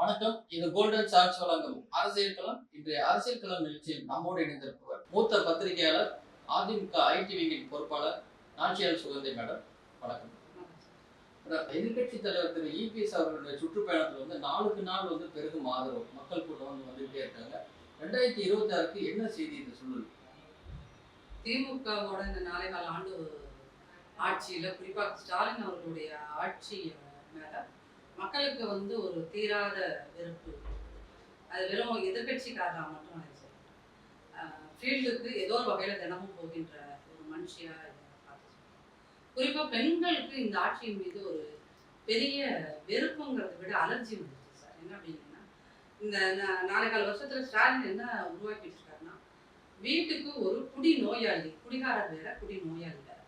வணக்கம். இது golden charge வழங்கும் அரசியல் களம். இன்றைய அரசியல் களம் நிகழ்ச்சியில் நம்மோடு இணைந்திருப்பவர் மூத்த பத்திரிகையாளர் அதிமுக ஐடி விங்கின் பொறுப்பாளர் நாச்சியார் சுகந்தி மேடம். வணக்கம். எதிர்கட்சி எதிர்க்கட்சி தலைவர் திரு இபிஎஸ் அவர்களுடைய சுற்றுப்பயணத்தில் வந்து நாளுக்கு நாள் வந்து பெருகும் ஆதரவு. மக்கள் கூட்டம் வந்து வந்துகிட்டே இருக்காங்க. ரெண்டாயிரத்தி இருபத்தி ஆறுக்கு என்ன செய்தி இந்த சூழல்? திமுகவோட இந்த நாளை கால ஆண்டு ஆட்சியில குறிப்பாக ஸ்டாலின் அவர்களுடைய ஆட்சி மேல மக்களுக்கு வந்து ஒரு தீராத வெறுப்பு. அது வெறும் எதிர்கட்சிக்காரா மட்டும் ஆயிடுச்சு ஃபீல்டுக்கு ஏதோ ஒரு வகையில தினமும் போகின்ற ஒரு மனுஷியா இதை குறிப்பா பெண்களுக்கு இந்த ஆட்சியின் மீது ஒரு பெரிய வெறுப்புங்கிறத விட அலர்ஜி வந்துச்சு சார். என்ன அப்படின்னா இந்த நாலு நாளை வருஷத்துல ஸ்டாலின் என்ன உருவாக்கி இருக்காருன்னா வீட்டுக்கு ஒரு குடி நோயாளி குடிகாரர் வேற குடி நோயாளி வேற.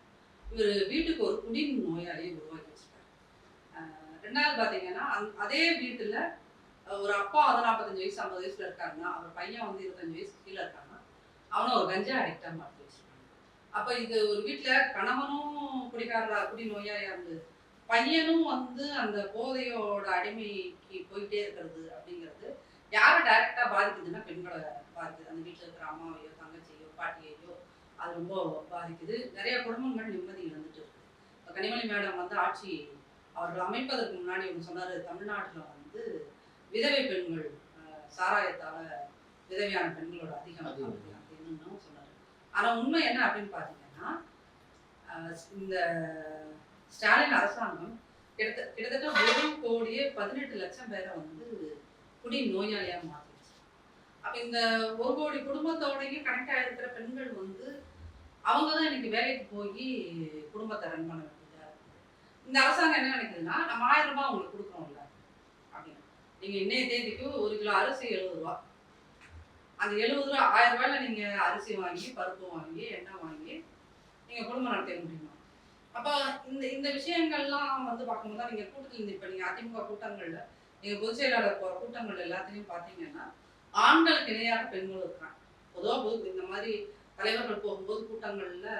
இவர் வீட்டுக்கு ஒரு குடி நோயாளியை உருவாக்கி வச்சிருக்காரு. ரெண்டாவது பார்த்தீங்கன்னா அதே வீட்டில் ஒரு அப்பா வந்து நாற்பத்தஞ்சு வயசு ஐம்பது வயசுல இருக்காருன்னா அவர் பையன் வந்து இருபத்தஞ்சு வயசு கீழே இருக்காங்கன்னா அவனும் ஒரு கஞ்சா அடிக்டாக மாற்றி வச்சிருக்காங்க. அப்போ இது ஒரு வீட்டில் கணவனும் குடிக்காரரா குடி நோயாளியா இருந்து பையனும் வந்து அந்த போதையோட அடிமைக்கு போயிட்டே இருக்கிறது அப்படிங்கிறது யாரை டைரக்டா பாதிக்குதுன்னா பெண்களை பாதிக்குது. அந்த வீட்டில் இருக்கிற அம்மாவையோ தங்கச்சியோ பாட்டியையோ அது ரொம்ப பாதிக்குது. நிறைய குடும்பங்கள் நிம்மதி இழந்துட்டு இருக்கு. இப்போ கனிமொழி மேடம் வந்து ஆட்சி அவர்கள் அமைப்பதற்கு முன்னாடி அவங்க சொன்னாரு தமிழ்நாட்டில் வந்து விதவை பெண்கள் சாராயத்தால விதவையான பெண்களோட அதிகம் அதிகம். அப்படி அப்படின்னு சொன்னாரு ஆனா உண்மை என்ன அப்படின்னு பாத்தீங்கன்னா அஹ், இந்த ஸ்டாலின் அரசாங்கம் கிட்டத்தட்ட கிட்டத்தட்ட ஒரு கோடியே பதினெட்டு லட்சம் பேரை வந்து குடி நோயாளியா மாத்திடுச்சு அப்ப இந்த ஒரு கோடி குடும்பத்தோடயும் கனெக்ட் ஆகிருக்கிற பெண்கள் வந்து அவங்க தான் இன்னைக்கு வேலைக்கு போய் குடும்பத்தை ரன் பண்ண இந்த அரசாங்கம் என்ன நினைக்குதுன்னா நம்ம ஆயிரம் ரூபாய் உங்களுக்கு கொடுக்குறோம்ல அப்படின்னு. நீங்கள் இன்னைய தேதிக்கு ஒரு கிலோ அரிசி எழுபது ரூபா. அந்த எழுபது ரூபா ஆயிரம் ரூபாயில நீங்கள் அரிசி வாங்கி பருப்பு வாங்கி எண்ணெய் வாங்கி நீங்கள் குடும்பம் நடத்த முடியுமா? அப்போ இந்த இந்த விஷயங்கள்லாம் வந்து பார்க்கும்போது தான் நீங்கள் கூட்டத்தில் இப்போ நீங்கள் அதிமுக கூட்டங்களில் நீங்கள் பொதுச் செயலாளர் போகிற கூட்டங்கள் எல்லாத்தையும் பார்த்தீங்கன்னா ஆண்களுக்கு இணையாக பெண்களும் இருக்காங்க. பொதுவாக பொது இந்த மாதிரி தலைவர்கள் போகும்போது கூட்டங்களில்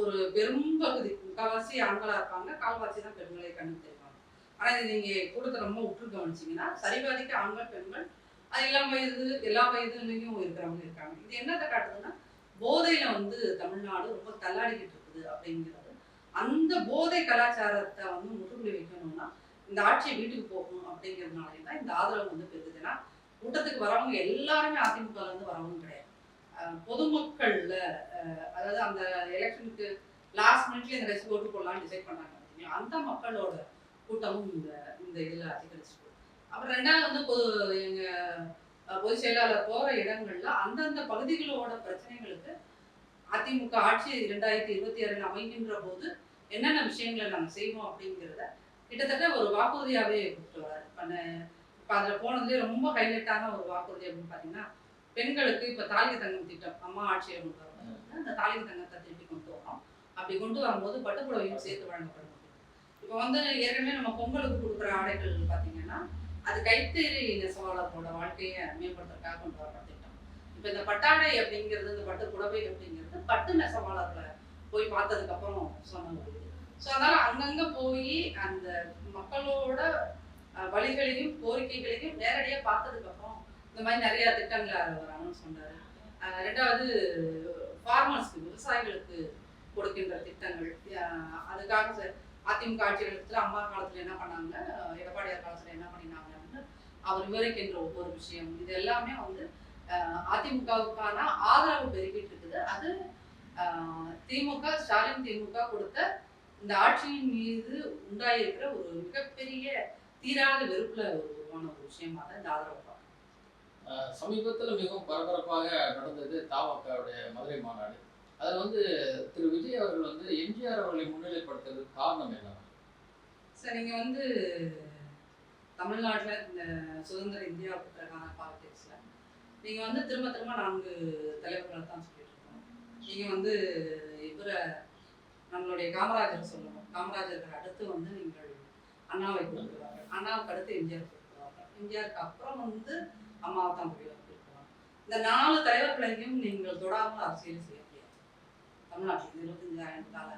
ஒரு பெரும் பகுதி முக்கால்வாசி ஆண்களாக இருப்பாங்க கால்வாசி தான் பெண்களை கண்டு தெரிவாங்க ஆனால் இது நீங்கள் கூட்டத்தை ரொம்ப உற்று கவனிச்சிங்கன்னா சரிபாதிக்கு ஆண்கள் பெண்கள் அது இளம் வயது எல்லா வயதுலையும் இருக்கிறவங்க இருக்காங்க. இது என்னத்தை காட்டுதுன்னா போதையில் வந்து தமிழ்நாடு ரொம்ப தள்ளாடிக்கிட்டு இருக்குது அப்படிங்கிறது. அந்த போதை கலாச்சாரத்தை வந்து முற்றுப்புள்ளி வைக்கணும்னா இந்த ஆட்சி வீட்டுக்கு போகணும் அப்படிங்கிறதுனாலே தான் இந்த ஆதரவு வந்து பெருகுது. ஏன்னா கூட்டத்துக்கு வரவங்க எல்லாருமே அதிமுகலேருந்து வரவங்க கிடையாது. பொதுமக்கள்ல அதாவது அந்த எலெக்ஷனுக்கு லாஸ்ட் மினிட்ல இந்த ரெஸ்ட் ஓட்டு போடலாம்னு டிசைட் பண்ணாங்க பார்த்தீங்களா? அந்த மக்களோட கூட்டமும் இந்த இந்த இதில் அதிகரிச்சிருக்கு அப்புறம் ரெண்டாவது வந்து பொது எங்க பொதுச் செயலாளர் போற இடங்கள்ல அந்தந்த பகுதிகளோட பிரச்சனைகளுக்கு அதிமுக ஆட்சி இரண்டாயிரத்தி இருபத்தி ஆறில் அமைகின்ற போது என்னென்ன விஷயங்களை நாங்கள் செய்வோம் அப்படிங்கிறத கிட்டத்தட்ட ஒரு வாக்குறுதியாகவே கொடுத்துருவார் பண்ண இப்போ அதில் போனதுலேயே ரொம்ப ஹைலைட்டான ஒரு வாக்குறுதி அப்படின்னு பார்த்தீங்கன்னா பெண்களுக்கு இப்போ தாலிக தங்கம் திட்டம் அம்மா வரும்போது அந்த தாலிக தங்கத்தை திருப்பி கொண்டு வரோம். அப்படி கொண்டு வரும்போது பட்டுப்புடவையும் சேர்த்து வழங்கப்படும். இப்போ வந்து ஏற்கனவே நம்ம பொங்கலுக்கு கொடுக்குற ஆடைகள் பார்த்தீங்கன்னா அது கைத்தறி நெசவாளர்களோட வாழ்க்கையை மேம்படுத்துறதுக்காக கொண்டு வர திட்டம். இப்போ இந்த பட்டாடை அப்படிங்கிறது இந்த பட்டு புடவை அப்படிங்கிறது பட்டு நெசவாளர்களை போய் பார்த்ததுக்கு அப்புறம் சொன்ன ஸோ அதனால அங்கங்க போய் அந்த மக்களோட வழிகளையும் கோரிக்கைகளையும் நேரடியாக பார்த்ததுக்கு அப்புறம் இந்த மாதிரி நிறைய திட்டங்கள் வராங்கன்னு சொன்னார். ரெண்டாவது ஃபார்மர்ஸ்க்கு விவசாயிகளுக்கு கொடுக்கின்ற திட்டங்கள். அதுக்காக ச- அதிமுக ஆட்சி அம்மா காலத்தில் என்ன பண்ணாங்க? எடப்பாடியார் காலத்தில் என்ன பண்ணினாங்க அப்படின்னு அவர் விவரிக்கின்ற ஒவ்வொரு விஷயம் இது எல்லாமே வந்து அதிமுகவுக்கான ஆதரவு பெருகிட்டு இருக்குது. அது திமுக ஸ்டாலின் திமுக கொடுத்த இந்த ஆட்சியின் மீது உண்டாயிருக்கிற ஒரு மிகப்பெரிய தீராத வெறுப்புல உருவான ஒரு விஷயமா தான் இந்த ஆதரவு சமீபத்தில் மிகவும் பரபரப்பாக நடந்தது தாவக்காவுடைய மதுரை மாநாடு. அதில் வந்து திரு விஜய் அவர்கள் வந்து எம்ஜிஆர் அவர்களை முன்னிலைப்படுத்துறதுக்கு காரணம் என்ன? சார் நீங்கள் வந்து தமிழ்நாட்டில் இந்த சுதந்திர இந்தியா பிறகான பாலிடிக்ஸில் நீங்கள் வந்து திரும்ப திரும்ப நான்கு தலைவர்களை தான் சொல்லிட்டு இருக்கோம். வந்து இவரை நம்மளுடைய காமராஜர் சொல்லணும். காமராஜருக்கு அடுத்து வந்து நீங்கள் அண்ணாவை கொடுக்குறாங்க அண்ணாவுக்கு அடுத்து எம்ஜிஆர் கொடுக்குறாங்க எம்ஜிஆருக்கு அப்புறம் வந்து அம்மாவை தான் கொடுக்குறாங்க இந்த நாலு தலைவர்களையும் நீங்கள் தொடாமல் அரசியல் செய்ய முடியாது. தமிழ்நாட்டில் இருபத்தஞ்சு ஆயிரம் கால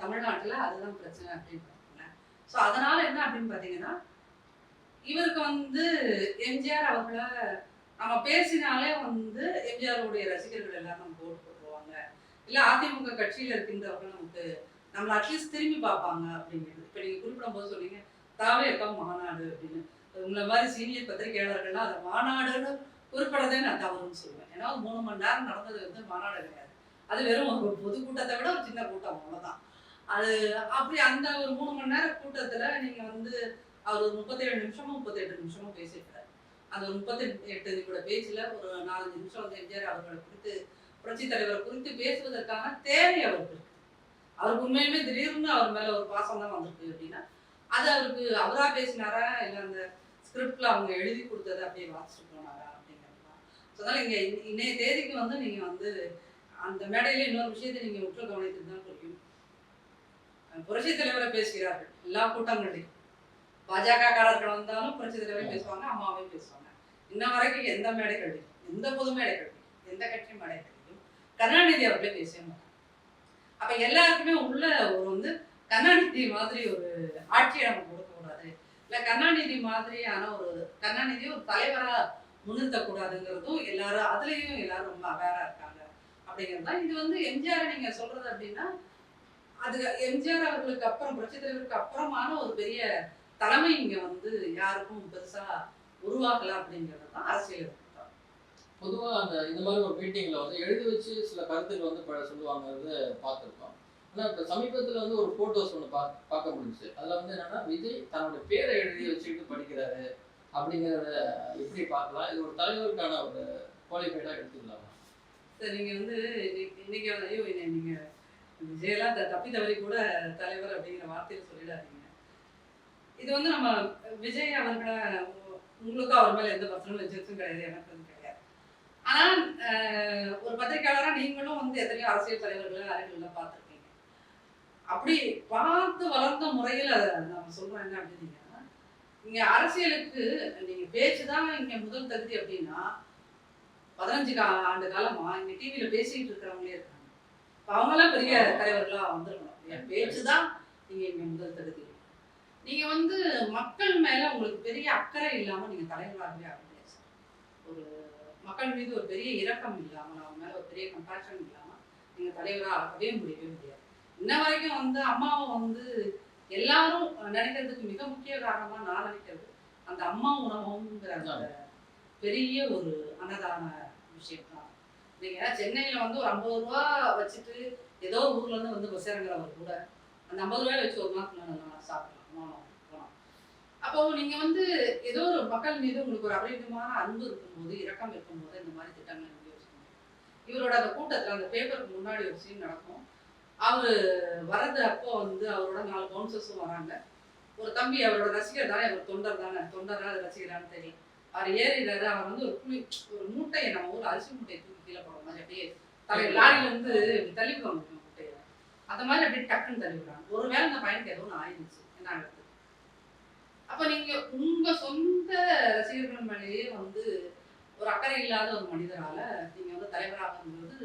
தமிழ்நாட்டில் அதுதான் பிரச்சனை அப்படின்னு பார்த்தீங்கன்னா ஸோ அதனால என்ன அப்படின்னு பார்த்தீங்கன்னா இவருக்கு வந்து எம்ஜிஆர் அவர்களை நம்ம பேசினாலே வந்து எம்ஜிஆருடைய ரசிகர்கள் எல்லாரும் நமக்கு ஓட்டு போட்டுருவாங்க. இல்லை அதிமுக கட்சியில் இருக்கின்றவர்கள் நமக்கு நம்மளை அட்லீஸ்ட் திரும்பி பார்ப்பாங்க அப்படிங்கிறது இப்போ நீங்கள் குறிப்பிடும் போது சொன்னீங்க தாவே இருக்கா மாநாடு அப்படின்னு. உங்களை மாதிரி சீனியர் பத்திரிகையாளர்கள்லாம் அதை மாநாடுன்னு குறிப்பிடதே நான் தவறுன்னு சொல்லுவேன். ஏன்னா ஒரு மூணு மணி நேரம் நடந்தது வந்து மாநாடு கிடையாது. அது வெறும் ஒரு பொது கூட்டத்தை விட ஒரு சின்ன கூட்டம் அவ்வளோதான் அது அப்படி அந்த ஒரு மூணு மணி நேரம் கூட்டத்தில் நீங்கள் வந்து அவர் ஒரு முப்பத்தேழு நிமிஷமும் முப்பத்தெட்டு நிமிஷமும் பேசியிருக்காரு அந்த ஒரு முப்பத்தி எட்டு கூட பேச்சில் ஒரு நாலஞ்சு நிமிஷம் வந்து எம்ஜிஆர் அவர்களை குறித்து புரட்சி தலைவரை குறித்து பேசுவதற்கான தேவை அவருக்கு அவருக்கு உண்மையுமே திடீர்னு அவர் மேலே ஒரு பாசம் தான் வந்திருக்கு அப்படின்னா அது அவருக்கு அவரா பேசினாரா? இல்லை அந்த ஸ்கிரிப்டில் அவங்க எழுதி கொடுத்ததை அப்படியே வாசிச்சுட்டு போனாங்க அப்படிங்கிறது தான் ஸோ இங்க இன்னைய தேதிக்கு வந்து நீங்க வந்து அந்த மேடையில் இன்னொரு விஷயத்தை நீங்க உற்று கவனித்து தான் புரியும் புரட்சி தலைவரை பேசுகிறார்கள். எல்லா கூட்டங்களையும் பாஜக காரர்கள் வந்தாலும் புரட்சி தலைவரை பேசுவாங்க அம்மாவையும் பேசுவாங்க. இன்ன வரைக்கும் எந்த மேடைகளிலும் எந்த பொது மேடைகளிலும் எந்த கட்சி மேடைகளிலும் கருணாநிதி அவர்களே பேசவே மாட்டாங்க. அப்ப எல்லாருக்குமே உள்ள ஒரு வந்து கருணாநிதி மாதிரி ஒரு ஆட்சியை நம்ம கொடுக்க இல்லை கருணாநிதி மாதிரியான ஒரு கருணாநிதி ஒரு தலைவராக முன்னிறுத்தக்கூடாதுங்கிறதும் எல்லாரும் அதுலேயும் எல்லாரும் ரொம்ப அவேராக இருக்காங்க. அப்படிங்கிறது தான் இது வந்து எம்ஜிஆர் நீங்கள் சொல்கிறது அப்படின்னா அது எம்ஜிஆர் அவர்களுக்கு அப்புறம் புரட்சி தலைவருக்கு அப்புறமான ஒரு பெரிய தலைமை இங்கே வந்து யாருக்கும் பெருசாக உருவாக்கல அப்படிங்கிறது தான் அரசியல் பொதுவாக அந்த இந்த மாதிரி ஒரு மீட்டிங்கில் வந்து எழுதி வச்சு சில கருத்துக்கள் வந்து சொல்லுவாங்கிறது பார்த்துருக்கோம். ஆனால் இப்போ சமீபத்தில் வந்து ஒரு ஃபோட்டோஸ் ஒன்று பா பார்க்க முடிஞ்சுச்சு. அதில் வந்து என்னன்னா விஜய் தன்னோட பேரை எழுதி வச்சுக்கிட்டு படிக்கிறாரு அப்படிங்கிறத எப்படி பார்க்கலாம்? இது ஒரு தலைவருக்கான ஒரு குவாலிஃபைடாக எடுத்துக்கலாமா? சரி நீங்கள் வந்து இன்னைக்கு- இன்னைக்கு வந்து, ஐயோ என்னை விஜயெல்லாம் தப்பி தவறி கூட தலைவர் அப்படிங்கிற வார்த்தையில் சொல்லிடாதீங்க. இது வந்து நம்ம விஜய் அவர்களை உங்களுக்கும் அவர் மேலே எந்த பர்சனல் வெஞ்சன்ஸும் கிடையாது எனக்கு வந்து கிடையாது. ஆனால் ஒரு பத்திரிக்கையாளரா நீங்களும் வந்து எத்தனையோ அரசியல் தலைவர்களை அருகில பார்த்துருக்கீங்க அப்படி பார்த்து வளர்ந்த முறையில் அதை நம்ம சொல்றோம் என்ன அப்படின்னீங்கன்னா இங்க அரசியலுக்கு நீங்க பேச்சு தான் இங்க முதல் தகுதி அப்படின்னா பதினஞ்சு கா ஆண்டு காலமா இங்க டிவியில பேசிட்டு இருக்கிறவங்களே இருக்காங்க. இப்ப அவங்கெல்லாம் பெரிய தலைவர்களா வந்திருக்கணும். பேச்சு தான் நீங்க இங்க முதல் தகுதி. நீங்க வந்து மக்கள் மேல உங்களுக்கு பெரிய அக்கறை இல்லாம நீங்க தலைவராகவே ஆக முடியாது. ஒரு மக்கள் மீது ஒரு பெரிய இரக்கம் இல்லாம அவங்க மேல ஒரு பெரிய கம்பேஷன் இல்லாம நீங்க தலைவரா ஆகவே முடியவே முடியாது. இன்ன வரைக்கும் வந்து அம்மாவை வந்து எல்லாரும் நினைக்கிறதுக்கு மிக முக்கிய காரணமா நான் நினைக்கிறது அந்த அம்மா உணவகம்ங்கிற அந்த பெரிய ஒரு அன்னதான விஷயம் தான் நீங்க சென்னையில வந்து ஒரு ஐம்பது ரூபா வச்சுட்டு ஏதோ ஒரு ஊர்ல இருந்து வந்து பஸ் இறங்குறவர் கூட அந்த ஐம்பது ரூபாய் வச்சு ஒரு நாள் சாப்பிடலாம் போனோம் போனோம் அப்போ நீங்க வந்து ஏதோ ஒரு மக்கள் மீது உங்களுக்கு ஒரு அபரிதமான அன்பு இருக்கும்போது இரக்கம் இருக்கும்போது இந்த மாதிரி திட்டங்கள் இவரோட அந்த கூட்டத்துல அந்த பேப்பருக்கு முன்னாடி ஒரு சீன் நடக்கும். அவரு வர்றது அப்போ வந்து அவரோட நாலு பவுன்சர்ஸும் வராங்க. ஒரு தம்பி அவரோட ரசிகர் தானே அவர் தொண்டர் தானே தொண்டரா அது ரசிகரான்னு தெரியும் அவர் ஏறிடுறாரு அவர் வந்து ஒரு புளி ஒரு மூட்டையை நம்ம ஊர் அரிசி மூட்டையை தூக்கி கீழே போடுற மாதிரி அப்படியே தலை லாரியில வந்து இப்படி தள்ளி விடுவாங்க மூட்டையை. அந்த மாதிரி அப்படியே டக்குன்னு தள்ளி விடுறாங்க ஒருவேளை இந்த பையனுக்கு ஏதோ ஒன்று ஆயிடுச்சு என்ன அப்ப நீங்க உங்க சொந்த ரசிகர்கள் மேலேயே வந்து ஒரு அக்கறை இல்லாத ஒரு மனிதரால நீங்க வந்து தலைவராகுங்கிறது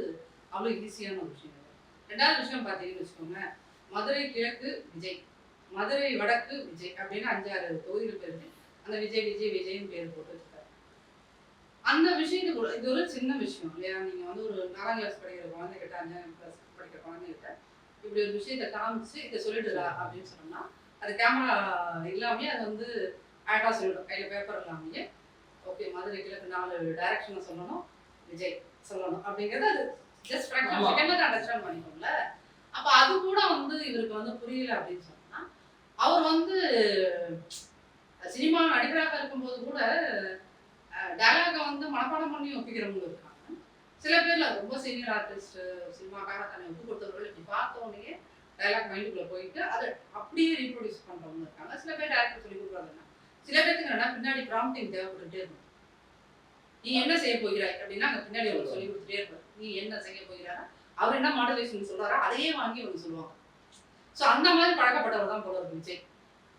அவ்வளவு ஈஸியான ஒரு விஷயம். ரெண்டாவது விஷயம் பார்த்தீங்கன்னு வச்சுக்கோங்க மதுரை கிழக்கு விஜய். மதுரை வடக்கு விஜய் அப்படின்னு அஞ்சாறு தொகுதிகள் பேருக்கு அந்த விஜய் விஜய் விஜய்னு பேர் போட்டு வச்சிருக்காரு அந்த விஷயத்துக்கு கூட இது ஒரு சின்ன விஷயம் இல்லையா? நீங்கள் வந்து ஒரு நாலாம் கிளாஸ் படிக்கிற குழந்தைகிட்ட அஞ்சாம் கிளாஸ் படிக்கிற குழந்தைகிட்ட இப்படி ஒரு விஷயத்த காமிச்சு இதை சொல்லிடுறா அப்படின்னு சொன்னோம்னா அது கேமரா இல்லாமே அது வந்து ஆட்டாக சொல்லிடும். கையில் பேப்பர் இல்லாமையே ஓகே மதுரை கிழக்கு நாலு டைரக்ஷனை சொல்லணும் விஜய் சொல்லணும் அப்படிங்கிறது அது ஜஸ்ட் ஃப்ராக்ஷன். செகண்ட்ல அண்டர்ஸ்டாண்ட் பண்ணிக்கோங்கள அப்ப அது கூட வந்து இவருக்கு வந்து புரியல அப்படின்னு சொன்னா அவர் வந்து சினிமா நடிகராக இருக்கும்போது கூட டயலாக வந்து மனப்பாடம் பண்ணி ஒப்பிக்கிறவங்க இருக்காங்க. சில பேர்ல ரொம்ப சீனியர் ஆர்டிஸ்ட் சினிமாக்காக தன்னை ஒப்பு கொடுத்தவர்கள் இப்படி பார்த்த உடனே டயலாக் மைண்டுக்குள்ள போயிட்டு அதை அப்படியே ரீப்ரொடியூஸ் பண்றவங்க இருக்காங்க. சில பேர் டேரக்டர் சொல்லி கொடுக்குறாங்க சில பேருக்கு என்னன்னா பின்னாடி ப்ராம்ப்டிங் தேவைப்பட்டுட்டே இருக்கும். நீ என்ன செய்ய போகிறாய்? அப்படின்னா அங்க பின்னாடி அவர் சொல்லி கொடுத்துட்டே இருப்பார். நீ என்ன செய்ய போகிறாரா அவர் என்ன மாடலேஷன் சொல்றாரா அதையே வாங்கி அவங்க சொல்லுவாங்க. ஸோ அந்த மாதிரி பழக்கப்பட்டவர் தான் போல இருக்கு விஜய்.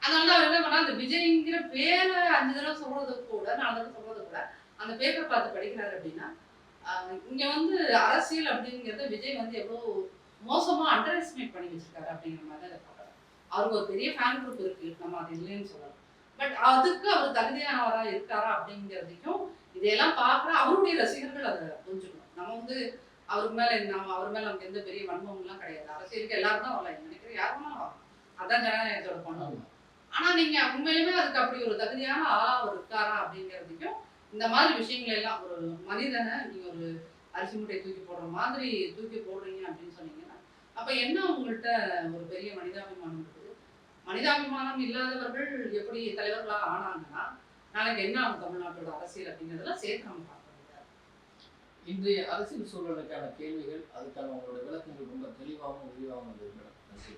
அதனால அவர் என்ன பண்ணா அந்த விஜய்ங்கிற பேரை அஞ்சு தடவை சொல்றது கூட நாலு தடவை சொல்றது கூட அந்த பேப்பர் பார்த்து படிக்கிறாரு அப்படின்னா இங்க வந்து அரசியல் அப்படிங்கிறத விஜய் வந்து எவ்வளவு மோசமா அண்டர் எஸ்டிமேட் பண்ணி வச்சிருக்காரு அப்படிங்கிற மாதிரி அதை இதை அவருக்கு ஒரு பெரிய ஃபேன் குரூப் இருக்கு நம்ம அது இல்லைன்னு சொல்லலாம். பட் அதுக்கு அவர் தகுதியானவரா இருக்காரா அப்படிங்கிறதையும் இதையெல்லாம் பார்க்குற அவருடைய ரசிகர்கள் அதை புரிஞ்சுக்கணும். நம்ம வந்து அவருக்கு மேல நம்ம அவர் மேல நமக்கு எந்த பெரிய வன்மம்லாம் கிடையாது. அரசியலுக்கு எல்லாரும் தான் வரலாம் நினைக்கிறேன். யார் வேணாலும் வரலாம். அதான் ஜனநாயகத்தோட பண்ணுவோம். ஆனா நீங்க உண்மையிலுமே அதுக்கு அப்படி ஒரு தகுதியான ஆளா அவர் இருக்காரா அப்படிங்கிறதுக்கும் இந்த மாதிரி விஷயங்கள் எல்லாம் ஒரு மனிதனை நீங்க ஒரு அரிசி மூட்டையை தூக்கி போடுற மாதிரி தூக்கி போடுறீங்க அப்படின்னு சொன்னீங்கன்னா அப்ப என்ன உங்கள்கிட்ட ஒரு பெரிய மனிதாபிமானம் இருக்குது? மனிதாபிமானம் இல்லாதவர்கள் எப்படி தலைவர்களா ஆனாங்கன்னா நாளைக்கு என்ன ஆகும் தமிழ்நாட்டோட அரசியல் அப்படிங்கிறதெல்லாம் சேர்த்து நம்ம பார்க்க இன்றைய அரசியல் சூழலுக்கான கேள்விகள் அதுக்கான உங்களோட விளக்கங்கள் ரொம்ப தெளிவாகவும் விரிவாகவும் இருந்தது மேடம் நன்றி.